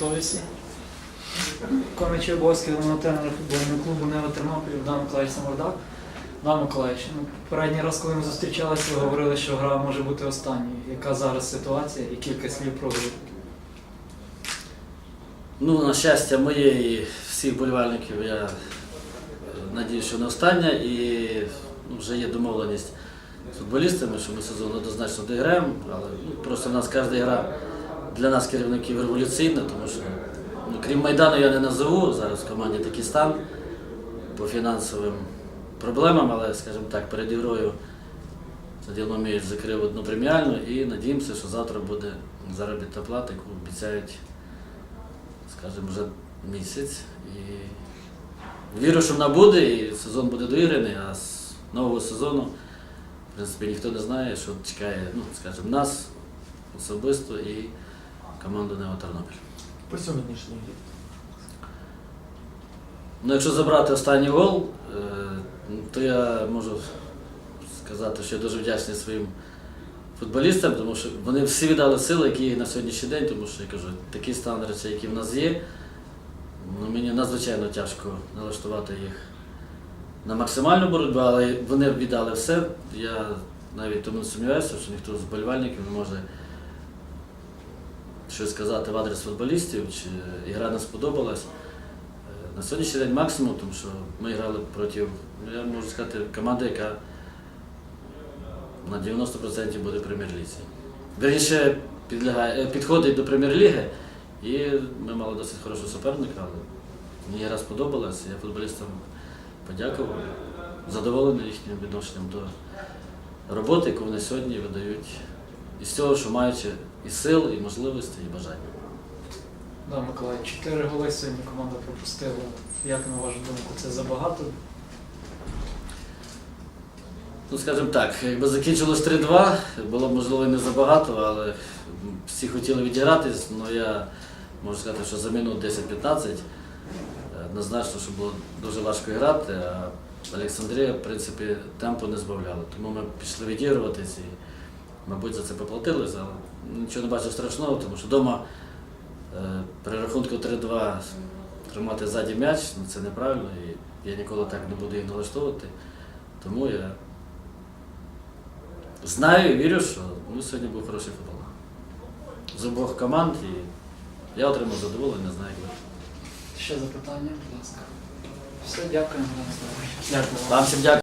готовісті. Виконуючий обов'язки головного тренера футбольного клубу Нева Тернопіль Богдан Миколаївич Самордак. Богдан Миколаївич, ну, попередній раз, коли ми зустрічалися, ви говорили, що гра може бути останньою. Яка зараз ситуація і кілька слів про гру? Ну, на щастя моє і всіх болівальників, я е, надію, що не остання. І ну, вже є домовленість з футболістами, що ми сезон однозначно доіграємо, але ну, просто в нас кожна гра для нас, керівників, революційна, тому що ну, крім Майдану я не назову, зараз в команді такий стан по фінансовим проблемам, але, скажімо так, перед ігрою Міч закрив одну преміальну і надіємося, що завтра буде заробітна плата, яку обіцяють скажімо, вже місяць. І вірю, що вона буде, і сезон буде доіграний, а з нового сезону, в принципі, ніхто не знає, що чекає, ну, скажімо, нас особисто і команду Нео Тернопіль. По сьогоднішній грі. Ну, якщо забрати останній гол, е, то я можу сказати, що я дуже вдячний своїм футболістам, тому що вони всі віддали сили, які є на сьогоднішній день, тому що я кажу, такий стан речей, який в нас є, ну, мені надзвичайно тяжко налаштувати їх на максимальну боротьбу, але вони віддали все. Я навіть тому не сумніваюся, що ніхто з вболівальників не може щось сказати в адрес футболістів, чи ігра не сподобалась. Е, На сьогоднішній день максимум, тому що ми грали проти, ну, я можу сказати, команди, яка на 90% буде прем'єр-лізі. Вірніше е, підходить до прем'єр-ліги, і ми мали досить хорошого суперника, але мені гра сподобалась, я футболістам подякував, задоволений їхнім відношенням до роботи, яку вони сьогодні видають із цього, що маючи і сил, і можливості, і бажання. Да, Миколай, чотири голи сьогодні команда пропустила. Як на вашу думку, це забагато? Ну, скажімо так, якби закінчилось 3-2, було б можливо не забагато, але всі хотіли відігратись, але я можу сказати, що за минут 10-15 е, однозначно, що було дуже важко грати, а Олександрія, в принципі, темпу не збавляла. Тому ми пішли відігруватись і, мабуть, за це поплатились, але нічого не бачив страшного, тому що вдома е, при рахунку 3-2 тримати ззаді м'яч, ну, це неправильно, і я ніколи так не буду їх налаштовувати. Тому я Знаю і вірю, що ну, сьогодні був хороший футбол. З обох команд і я отримав задоволення, знаю, як. Ще запитання, будь ласка. Все, дякуємо. Дякую. Вам всім дякую.